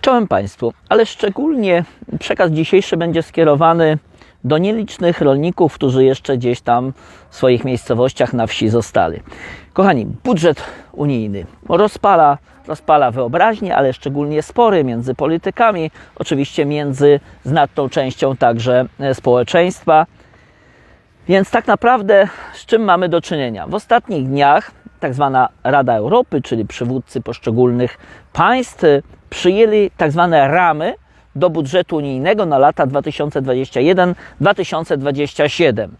Czołem Państwu, ale szczególnie przekaz dzisiejszy będzie skierowany do nielicznych rolników, którzy jeszcze gdzieś tam w swoich miejscowościach na wsi zostali. Kochani, budżet unijny rozpala, rozpala wyobraźnię, ale szczególnie spory między politykami, oczywiście między znatną częścią także e, społeczeństwa. Więc tak naprawdę z czym mamy do czynienia? W ostatnich dniach tak zwana Rada Europy, czyli przywódcy poszczególnych państw, przyjęli tak zwane ramy do budżetu unijnego na lata 2021-2027. Y,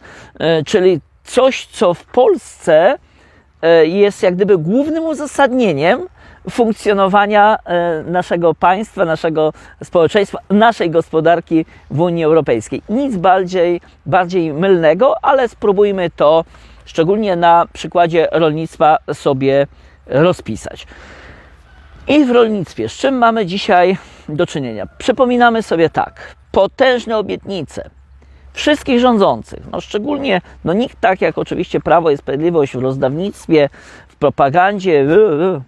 Czyli coś, co w Polsce y, jest jak gdyby głównym uzasadnieniem funkcjonowania e, naszego państwa, naszego społeczeństwa, naszej gospodarki w Unii Europejskiej. Nic bardziej, bardziej mylnego, ale spróbujmy to szczególnie na przykładzie rolnictwa sobie rozpisać. I w rolnictwie, z czym mamy dzisiaj do czynienia? Przypominamy sobie tak, potężne obietnice wszystkich rządzących, no szczególnie, no nikt tak jak oczywiście Prawo i Sprawiedliwość w rozdawnictwie, w propagandzie,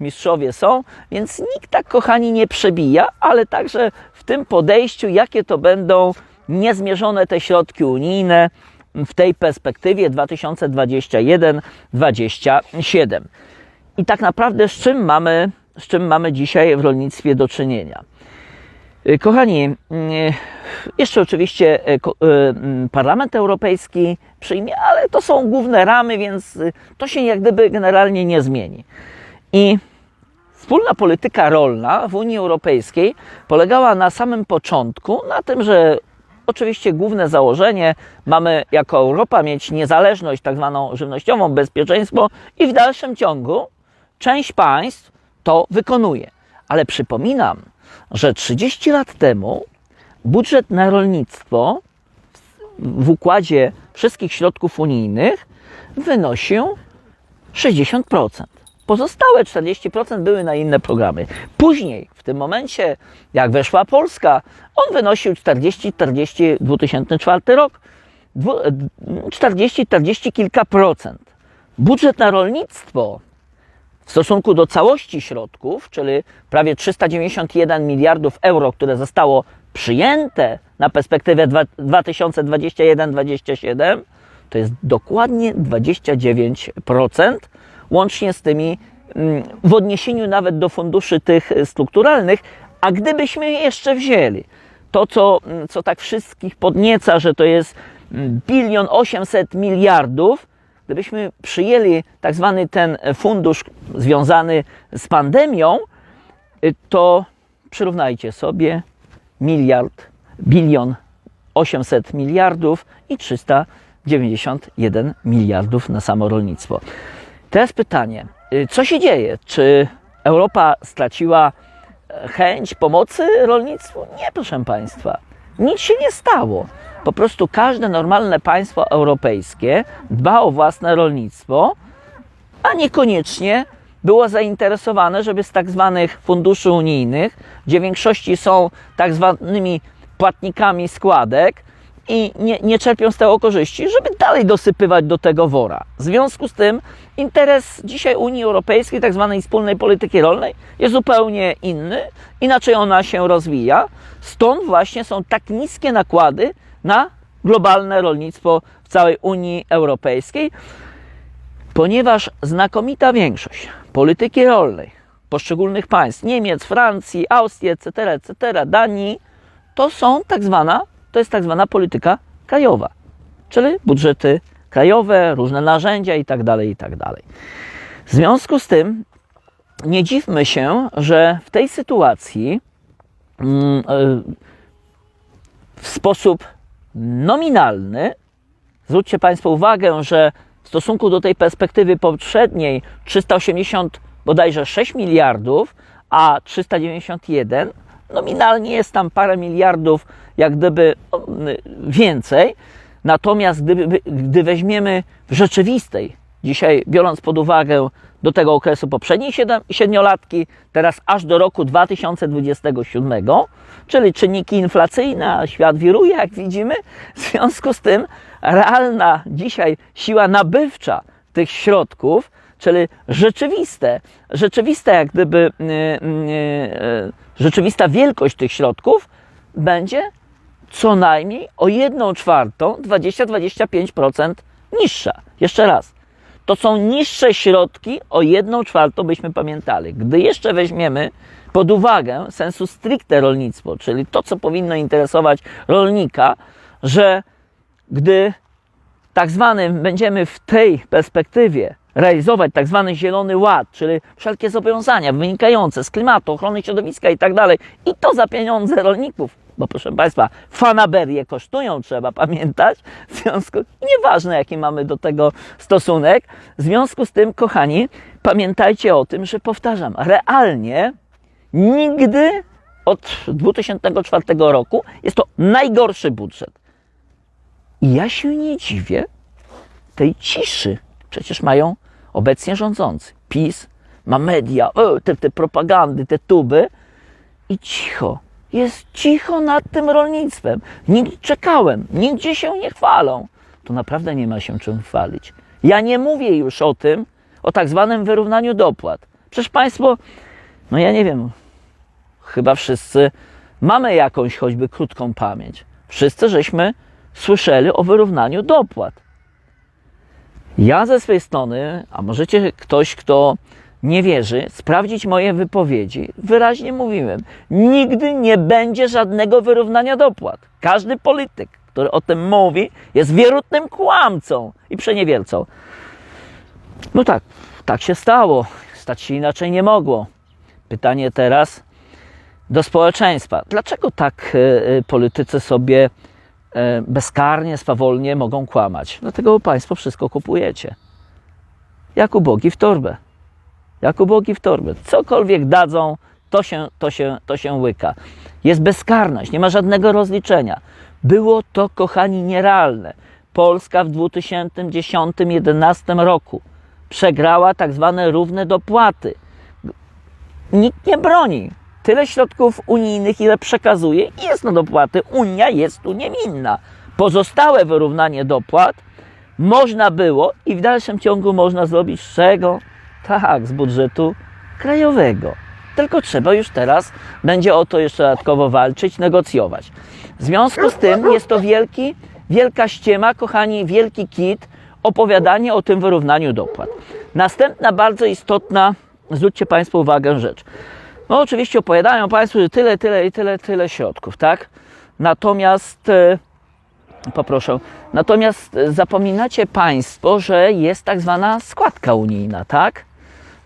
mistrzowie są, więc nikt tak, kochani, nie przebija, ale także w tym podejściu, jakie to będą niezmierzone te środki unijne w tej perspektywie 2021-2027. I tak naprawdę z czym mamy, z czym mamy dzisiaj w rolnictwie do czynienia? Y, Kochani, y, jeszcze oczywiście y, mm, Parlament Europejski przyjmie, ale to są główne ramy, więc to się jak gdyby generalnie nie zmieni. I wspólna polityka rolna w Unii Europejskiej polegała na samym początku na tym, że oczywiście główne założenie mamy jako Europa mieć niezależność tak zwaną żywnościową, bezpieczeństwo i w dalszym ciągu część państw to wykonuje. Ale przypominam, że 30 lat temu budżet na rolnictwo w układzie wszystkich środków unijnych wynosił 60%. Pozostałe 40% były na inne programy. Później, w tym momencie, jak weszła Polska, on wynosił 40-40 2004 rok, dwu- 40-40 kilka procent. Budżet na rolnictwo w stosunku do całości środków, czyli prawie 391 miliardów euro, które zostało przyjęte na perspektywę dwa- 2021-2027, to jest dokładnie 29%, łącznie z tymi mm, w odniesieniu nawet do funduszy tych strukturalnych, a gdybyśmy jeszcze wzięli to, co, co tak wszystkich podnieca, że to jest mm, bilion 800 miliardów, gdybyśmy przyjęli tak zwany ten fundusz związany z pandemią, y, to przyrównajcie sobie miliard, bilion 800 miliardów i 391 miliardów na samo rolnictwo. Teraz pytanie, y, co się dzieje? Czy Europa straciła e, chęć pomocy rolnictwu? Nie, proszę Państwa. Nic się nie stało. Po prostu każde normalne państwo europejskie dba o własne rolnictwo, a niekoniecznie było zainteresowane, żeby z tak zwanych funduszy unijnych, gdzie w większości są tak zwanymi płatnikami składek i nie, nie czerpią z tego korzyści, żeby dalej dosypywać do tego wora. W związku z tym interes dzisiaj Unii Europejskiej, tak zwanej wspólnej polityki rolnej, jest zupełnie inny, inaczej ona się rozwija. Stąd właśnie są tak niskie nakłady na globalne rolnictwo w całej Unii Europejskiej ponieważ znakomita większość polityki rolnej poszczególnych państw, Niemiec, Francji, Austrii, etc., etc., Danii, to są tak zwana, to jest tak zwana polityka krajowa, czyli budżety krajowe, różne narzędzia i tak dalej, i tak. W związku z tym nie dziwmy się, że w tej sytuacji mm, y, w sposób nominalny Zwróćcie Państwo uwagę, że w stosunku do tej perspektywy poprzedniej 380 bodajże 6 miliardów, a 391 nominalnie jest tam parę miliardów jak gdyby no, więcej. Natomiast gdyby, gdy weźmiemy w rzeczywistej, dzisiaj biorąc pod uwagę do tego okresu poprzedniej siedmiolatki, teraz aż do roku 2027, czyli czynniki inflacyjne, a świat wiruje, jak widzimy, w związku z tym realna dzisiaj siła nabywcza tych środków, czyli rzeczywiste, rzeczywiste jak gdyby, y, y, y, rzeczywista wielkość tych środków będzie co najmniej o 1 czwartą, 20-25% niższa. Jeszcze raz. To są niższe środki o 1 czwartą, byśmy pamiętali. Gdy jeszcze weźmiemy pod uwagę sensu stricte rolnictwo, czyli to, co powinno interesować rolnika, że gdy tak zwanym będziemy w tej perspektywie realizować tak zwany zielony ład, czyli wszelkie zobowiązania wynikające z klimatu, ochrony środowiska i tak dalej, i to za pieniądze rolników, bo proszę Państwa, fanaberie kosztują, trzeba pamiętać, w związku, nieważne jaki mamy do tego stosunek, w związku z tym, kochani, pamiętajcie o tym, że powtarzam, realnie nigdy od 2004 roku jest to najgorszy budżet. I ja się nie dziwię tej ciszy. Przecież mają obecnie rządzący. PiS ma media, o, te, te propagandy, te tuby i cicho. Jest cicho nad tym rolnictwem. Nigdy czekałem, nigdzie się nie chwalą. To naprawdę nie ma się czym chwalić. Ja nie mówię już o tym, o tak zwanym wyrównaniu dopłat. Przecież Państwo, no ja nie wiem, chyba wszyscy mamy jakąś choćby krótką pamięć. Wszyscy żeśmy słyszeli o wyrównaniu dopłat. Ja ze swojej strony, a możecie ktoś, kto nie wierzy, sprawdzić moje wypowiedzi, wyraźnie mówiłem, nigdy nie będzie żadnego wyrównania dopłat. Każdy polityk, który o tym mówi, jest wierutnym kłamcą i przeniewiercą. No tak, tak się stało. Stać się inaczej nie mogło. Pytanie teraz do społeczeństwa. Dlaczego tak e, politycy sobie e, bezkarnie, swawolnie mogą kłamać? Dlatego Państwo wszystko kupujecie. Jak ubogi w torbę. Jak ubogi w torbę. Cokolwiek dadzą, to się, to, się, to się łyka. Jest bezkarność, nie ma żadnego rozliczenia. Było to, kochani, nierealne. Polska w 2010-2011 roku przegrała tak zwane równe dopłaty. Nikt nie broni. Tyle środków unijnych, ile przekazuje, jest na dopłaty. Unia jest tu niewinna. Pozostałe wyrównanie dopłat można było i w dalszym ciągu można zrobić z czego? Tak, z budżetu krajowego. Tylko trzeba już teraz będzie o to jeszcze dodatkowo walczyć, negocjować. W związku z tym jest to wielki, wielka ściema, kochani, wielki kit, opowiadanie o tym wyrównaniu dopłat. Następna bardzo istotna, zwróćcie Państwo uwagę, rzecz. No oczywiście opowiadają Państwo, że tyle, tyle i tyle, tyle środków, tak? Natomiast e, poproszę. Natomiast zapominacie Państwo, że jest tak zwana składka unijna, tak?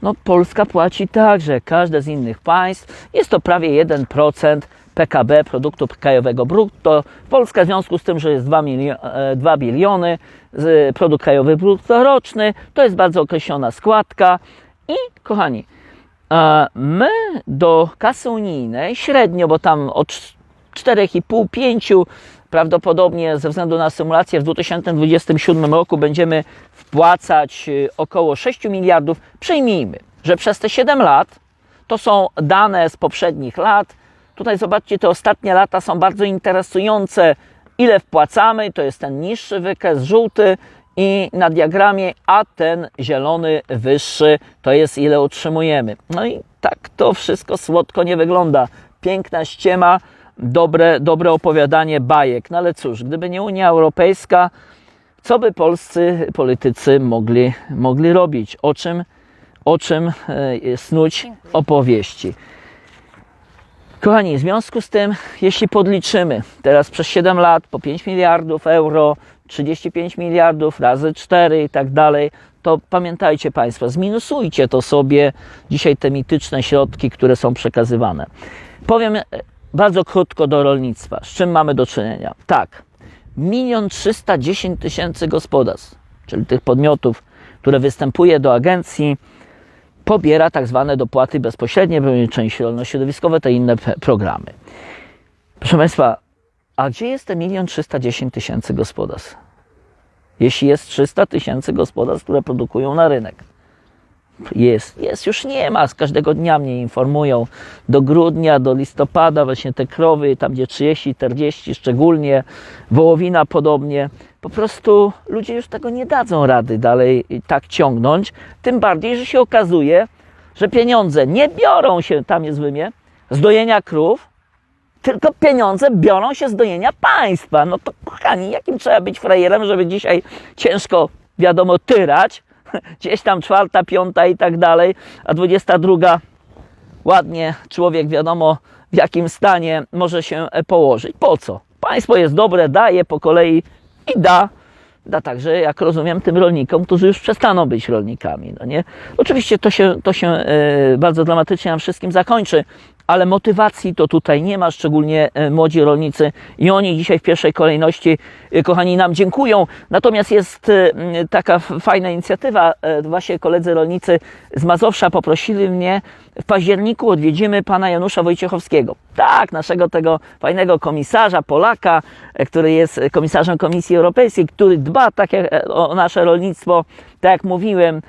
No Polska płaci także, każde z innych państw. Jest to prawie 1% PKB, produktu krajowego brutto. Polska w związku z tym, że jest 2, milio- e, 2 biliony, produkt krajowy brutto roczny, to jest bardzo określona składka. I kochani, my do kasy unijnej średnio, bo tam od 4,5-5 prawdopodobnie ze względu na symulację w 2027 roku będziemy wpłacać y, około 6 miliardów. Przyjmijmy, że przez te 7 lat to są dane z poprzednich lat. Tutaj zobaczcie, te ostatnie lata są bardzo interesujące. Ile wpłacamy, to jest ten niższy wykres żółty i na diagramie, a ten zielony wyższy to jest ile utrzymujemy. No i tak to wszystko słodko nie wygląda. Piękna ściema, dobre, dobre opowiadanie bajek. No ale cóż, gdyby nie Unia Europejska, co by polscy politycy mogli, mogli robić? O czym, o czym e, snuć opowieści? Kochani, w związku z tym, jeśli podliczymy teraz przez 7 lat po 5 miliardów euro, 35 miliardów razy 4 i tak dalej, to pamiętajcie Państwo, zminusujcie to sobie dzisiaj te mityczne środki, które są przekazywane. Powiem e, bardzo krótko do rolnictwa. Z czym mamy do czynienia? Tak, 1 310 tysięcy gospodarstw, czyli tych podmiotów, które występuje do agencji, pobiera tak zwane dopłaty bezpośrednie, części rolno-środowiskowe, te inne programy. Proszę Państwa, a gdzie jest te 1 310 tysięcy gospodarstw? Jeśli jest 300 tysięcy gospodarstw, które produkują na rynek. Jest, jest, już nie ma. Z każdego dnia mnie informują. Do grudnia, do listopada, właśnie te krowy, tam gdzie 30, 40, szczególnie wołowina podobnie, po prostu ludzie już tego nie dadzą rady dalej tak ciągnąć. Tym bardziej, że się okazuje, że pieniądze nie biorą się, tam jest wymie, z dojenia krów, tylko pieniądze biorą się z dojenia państwa. No to kochani, jakim trzeba być frajerem, żeby dzisiaj ciężko, wiadomo, tyrać, gdzieś tam czwarta, piąta i tak dalej, a dwudziesta druga ładnie człowiek wiadomo w jakim stanie może się e, położyć. Po co? Państwo jest dobre, daje po kolei i da. Da także, jak rozumiem, tym rolnikom, którzy już przestaną być rolnikami. No nie? Oczywiście to się, to się e, bardzo dramatycznie nam wszystkim zakończy, ale motywacji to tutaj nie ma, szczególnie e, młodzi rolnicy i oni dzisiaj w pierwszej kolejności, e, kochani, nam dziękują. Natomiast jest e, taka fajna inicjatywa, właśnie koledzy rolnicy z Mazowsza poprosili mnie, w październiku odwiedzimy pana Janusza Wojciechowskiego. Tak, naszego tego fajnego komisarza, Polaka, który jest komisarzem Komisji Europejskiej, który dba tak jak, o nasze rolnictwo, tak jak mówiłem.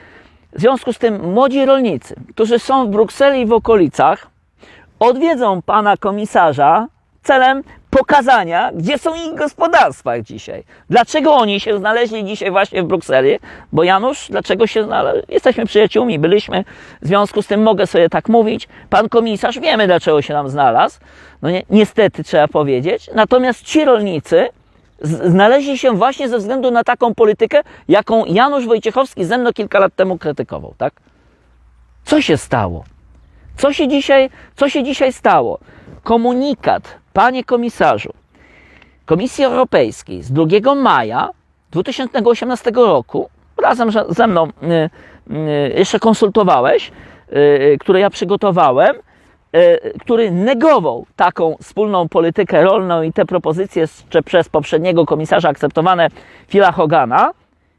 W związku z tym młodzi rolnicy, którzy są w Brukseli i w okolicach, odwiedzą pana komisarza celem pokazania, gdzie są ich gospodarstwa dzisiaj. Dlaczego oni się znaleźli dzisiaj właśnie w Brukseli? Bo Janusz, dlaczego się znaleźli? Jesteśmy przyjaciółmi, byliśmy, w związku z tym mogę sobie tak mówić. Pan komisarz, wiemy dlaczego się nam znalazł. No nie, niestety trzeba powiedzieć. Natomiast ci rolnicy znaleźli się właśnie ze względu na taką politykę, jaką Janusz Wojciechowski ze mną kilka lat temu krytykował, tak? Co się stało? Co się dzisiaj, co się dzisiaj stało? Komunikat, panie komisarzu, Komisji Europejskiej z 2 maja 2018 roku, razem ze mną y, y, jeszcze konsultowałeś, y, który ja przygotowałem, który negował taką wspólną politykę rolną i te propozycje przez poprzedniego komisarza akceptowane Phila Hogana.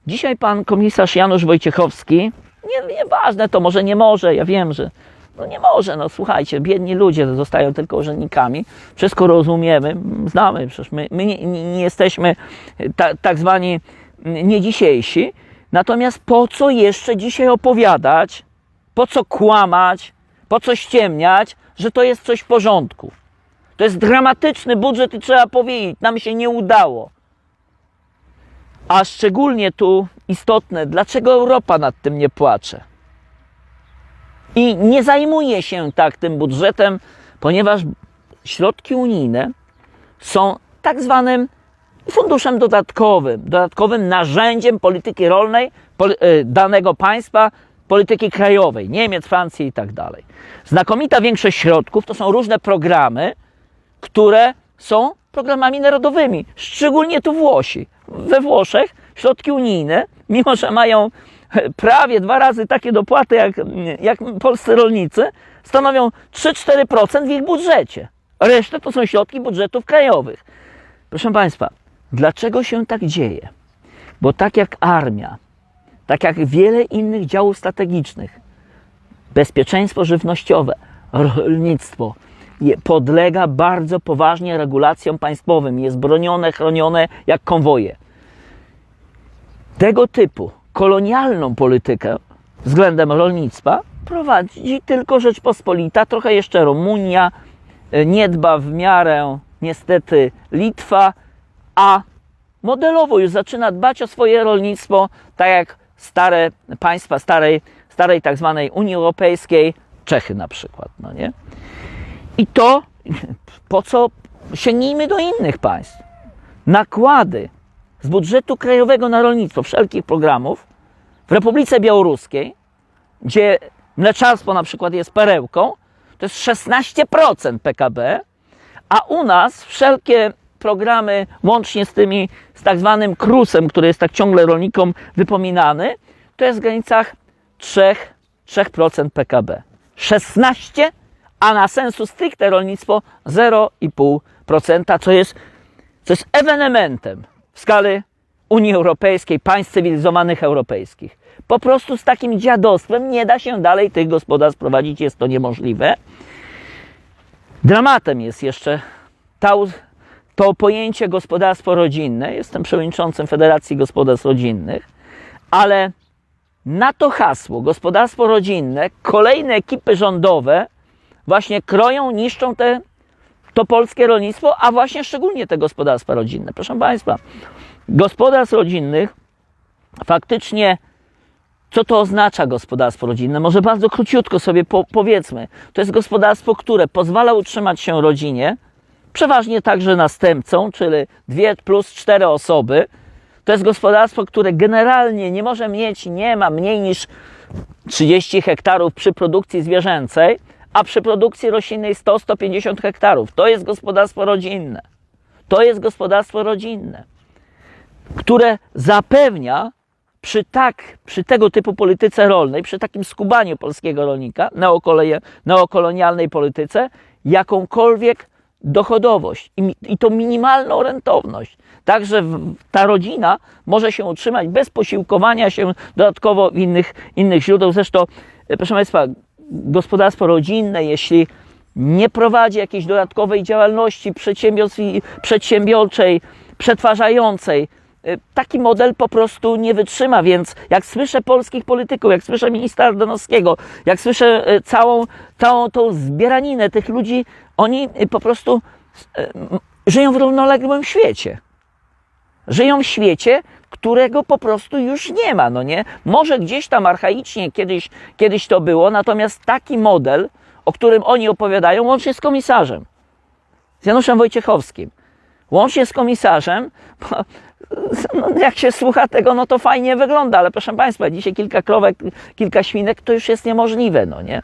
Dzisiaj pan komisarz Janusz Wojciechowski, nie, nieważne to, może nie może, ja wiem, że no nie może, no słuchajcie, biedni ludzie zostają tylko urzędnikami, wszystko rozumiemy, znamy, przecież my, my nie, nie jesteśmy ta, tak zwani nie dzisiejsi, natomiast po co jeszcze dzisiaj opowiadać, po co kłamać, po co ściemniać, że to jest coś w porządku. To jest dramatyczny budżet i trzeba powiedzieć, nam się nie udało. A szczególnie tu istotne, dlaczego Europa nad tym nie płacze? I nie zajmuje się tak tym budżetem, ponieważ środki unijne są tak zwanym funduszem dodatkowym, dodatkowym narzędziem polityki rolnej e, danego państwa, polityki krajowej, Niemiec, Francji i tak dalej. Znakomita większość środków to są różne programy, które są programami narodowymi, szczególnie tu Włosi. We Włoszech środki unijne, mimo że mają prawie dwa razy takie dopłaty jak, jak polscy rolnicy, stanowią 3-4% w ich budżecie. Reszta to są środki budżetów krajowych. Proszę Państwa, dlaczego się tak dzieje? Bo tak jak armia, tak jak wiele innych działów strategicznych, bezpieczeństwo żywnościowe, rolnictwo podlega bardzo poważnie regulacjom państwowym, jest bronione, chronione jak konwoje. Tego typu kolonialną politykę względem rolnictwa prowadzi tylko Rzeczpospolita, trochę jeszcze Rumunia, e, nie dba w miarę niestety Litwa, a modelowo już zaczyna dbać o swoje rolnictwo, tak jak stare państwa starej, starej tak zwanej Unii Europejskiej, Czechy na przykład, no nie? I to po co sięgnijmy do innych państw. Nakłady z budżetu krajowego na rolnictwo wszelkich programów w Republice Białoruskiej, gdzie mleczarstwo na przykład jest perełką, to jest 16% PKB, a u nas wszelkie programy, łącznie z tymi, z tak zwanym krusem, który jest tak ciągle rolnikom wypominany, to jest w granicach 3, 3% PKB. 16, a na sensu stricte rolnictwo 0,5%, co jest, co jest ewenementem w skali Unii Europejskiej, państw cywilizowanych europejskich. Po prostu z takim dziadostwem nie da się dalej tych gospodarstw prowadzić, jest to niemożliwe. Dramatem jest jeszcze ta, to pojęcie gospodarstwo rodzinne. Jestem przewodniczącym Federacji Gospodarstw Rodzinnych, ale na to hasło gospodarstwo rodzinne kolejne ekipy rządowe właśnie kroją, niszczą te, to polskie rolnictwo, a właśnie szczególnie te gospodarstwa rodzinne. Proszę Państwa, gospodarstw rodzinnych faktycznie co to oznacza gospodarstwo rodzinne? Może bardzo króciutko sobie po, powiedzmy. To jest gospodarstwo, które pozwala utrzymać się rodzinie, przeważnie także następcą, czyli dwie plus cztery osoby. To jest gospodarstwo, które generalnie nie może mieć, nie ma mniej niż 30 hektarów przy produkcji zwierzęcej, a przy produkcji roślinnej 100-150 hektarów. To jest gospodarstwo rodzinne. To jest gospodarstwo rodzinne, które zapewnia przy, tak, przy tego typu polityce rolnej, przy takim skubaniu polskiego rolnika, neokoleje, neokolonialnej polityce, jakąkolwiek dochodowość i, i to minimalną rentowność. Także ta rodzina może się utrzymać bez posiłkowania się dodatkowo innych, innych źródeł. Zresztą, e, proszę Państwa, gospodarstwo rodzinne, jeśli nie prowadzi jakiejś dodatkowej działalności przedsiębiorczej, przetwarzającej, y, taki model po prostu nie wytrzyma, więc jak słyszę polskich polityków, jak słyszę ministra Ardanowskiego, jak słyszę y, całą, całą tą zbieraninę tych ludzi, oni y, po prostu żyją w równoległym świecie. Żyją w świecie, którego po prostu już nie ma, no nie? Może gdzieś tam archaicznie kiedyś, kiedyś to było, natomiast taki model, o którym oni opowiadają, łącznie z komisarzem, z Januszem Wojciechowskim, łącznie z komisarzem, bo, no, jak się słucha tego, no to fajnie wygląda, ale proszę Państwa, dzisiaj kilka krowek, kilka świnek to już jest niemożliwe, no nie?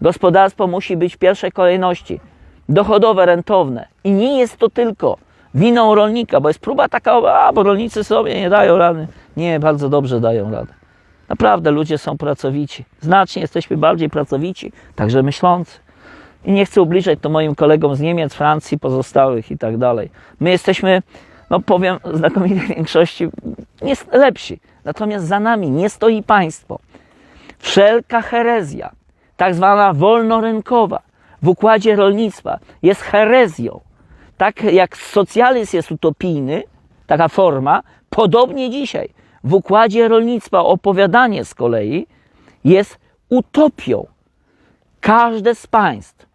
Gospodarstwo musi być w pierwszej kolejności dochodowe, rentowne i nie jest to tylko winą rolnika, bo jest próba taka, a bo rolnicy sobie nie dają rady. Nie, bardzo dobrze dają radę. Naprawdę ludzie są pracowici. Znacznie jesteśmy bardziej pracowici, także myślący. I nie chcę ubliżać to moim kolegom z Niemiec, Francji, pozostałych i tak dalej. My jesteśmy, no powiem, w znakomitej większości jest lepsi. Natomiast za nami nie stoi państwo. Wszelka herezja, tak zwana wolnorynkowa, w układzie rolnictwa jest herezją. Tak jak socjalizm jest utopijny, taka forma, podobnie dzisiaj w układzie rolnictwa opowiadanie z kolei jest utopią. Każde z państw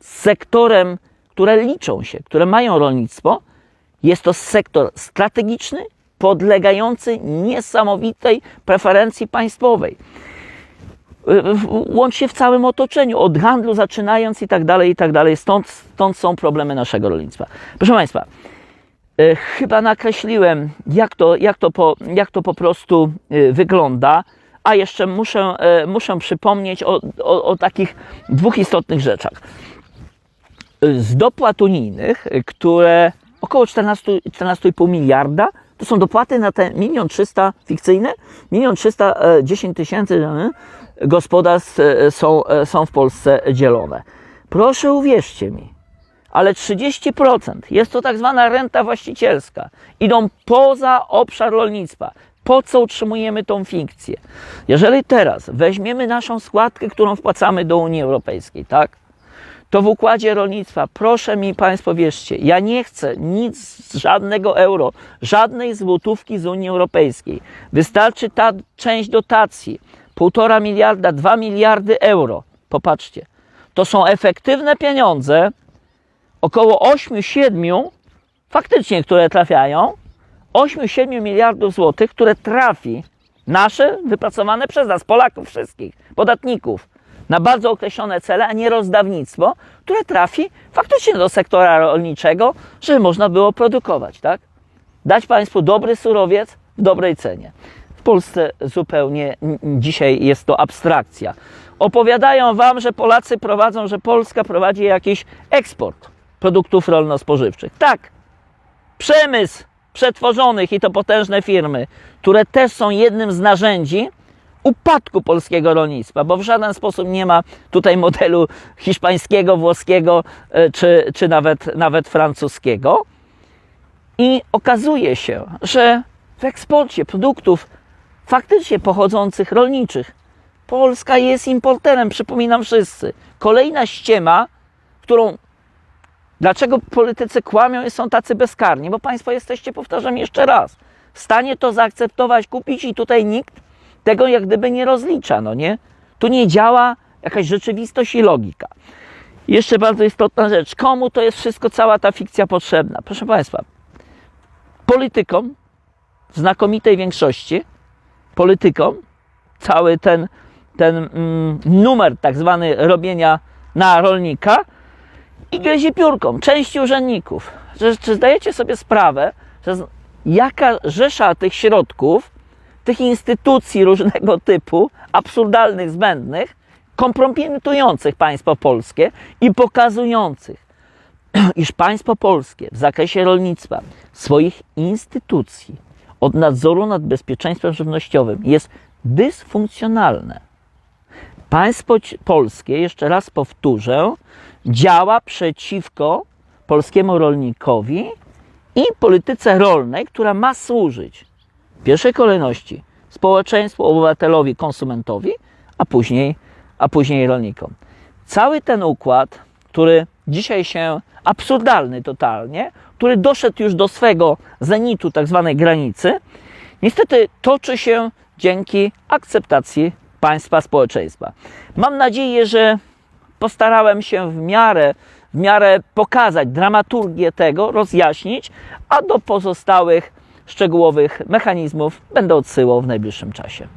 z sektorem, które liczą się, które mają rolnictwo, jest to sektor strategiczny, podlegający niesamowitej preferencji państwowej. Y, w- Łącznie w całym otoczeniu, od handlu zaczynając i tak dalej, i tak dalej. Stąd, stąd są problemy naszego rolnictwa. Proszę Państwa, y, chyba nakreśliłem, jak to, jak to, po, jak to po prostu y, wygląda. A jeszcze muszę, y, muszę przypomnieć o, o, o takich dwóch istotnych rzeczach z dopłat unijnych, które około 14, 14,5 miliarda, to są dopłaty na te 1 300 fikcyjne, 1 310 tysięcy e, gospodarstw e, są, e, są w Polsce dzielone. Proszę uwierzcie mi, ale 30% jest to tak zwana renta właścicielska. Idą poza obszar rolnictwa. Po co utrzymujemy tą fikcję? Jeżeli teraz weźmiemy naszą składkę, którą wpłacamy do Unii Europejskiej, tak? To w układzie rolnictwa, proszę mi Państwo wierzcie, ja nie chcę nic, żadnego euro, żadnej złotówki z Unii Europejskiej. Wystarczy ta część dotacji, półtora miliarda, dwa miliardy euro. Popatrzcie, to są efektywne pieniądze, około 8-7 faktycznie, które trafiają, 8-7 miliardów złotych, które trafi nasze, wypracowane przez nas, Polaków wszystkich, podatników, na bardzo określone cele, a nie rozdawnictwo, które trafi faktycznie do sektora rolniczego, żeby można było produkować, tak? Dać Państwu dobry surowiec w dobrej cenie. W Polsce zupełnie dzisiaj jest to abstrakcja. Opowiadają Wam, że Polacy prowadzą, że Polska prowadzi jakiś eksport produktów rolno-spożywczych. Tak, przemysł przetworzonych i to potężne firmy, które też są jednym z narzędzi upadku polskiego rolnictwa, bo w żaden sposób nie ma tutaj modelu hiszpańskiego, włoskiego e, czy, czy nawet, nawet francuskiego. I okazuje się, że w eksporcie produktów faktycznie pochodzących rolniczych Polska jest importerem, przypominam wszyscy. Kolejna ściema, którą Dlaczego politycy kłamią i są tacy bezkarni? Bo Państwo jesteście, powtarzam jeszcze raz, w stanie to zaakceptować, kupić i tutaj nikt tego jak gdyby nie rozlicza, no nie? Tu nie działa jakaś rzeczywistość i logika. Jeszcze bardzo istotna rzecz. Komu to jest wszystko, cała ta fikcja potrzebna? Proszę Państwa, politykom, znakomitej większości politykom, cały ten, ten mm, numer tak zwany robienia na rolnika i gryzie piórką części urzędników. Że, czy zdajecie sobie sprawę, że jaka rzesza tych środków, tych instytucji różnego typu, absurdalnych, zbędnych, kompromitujących państwo polskie i pokazujących, iż państwo polskie w zakresie rolnictwa swoich instytucji od nadzoru nad bezpieczeństwem żywnościowym jest dysfunkcjonalne. Państwo polskie, jeszcze raz powtórzę, działa przeciwko polskiemu rolnikowi i polityce rolnej, która ma służyć w pierwszej kolejności społeczeństwu, obywatelowi, konsumentowi, a później, a później rolnikom. Cały ten układ, który dzisiaj się absurdalny totalnie, który doszedł już do swego zenitu, tak zwanej granicy, niestety toczy się dzięki akceptacji państwa, społeczeństwa. Mam nadzieję, że postarałem się w miarę, w miarę pokazać dramaturgię tego, rozjaśnić, a do pozostałych szczegółowych mechanizmów będę odsyłał w najbliższym czasie.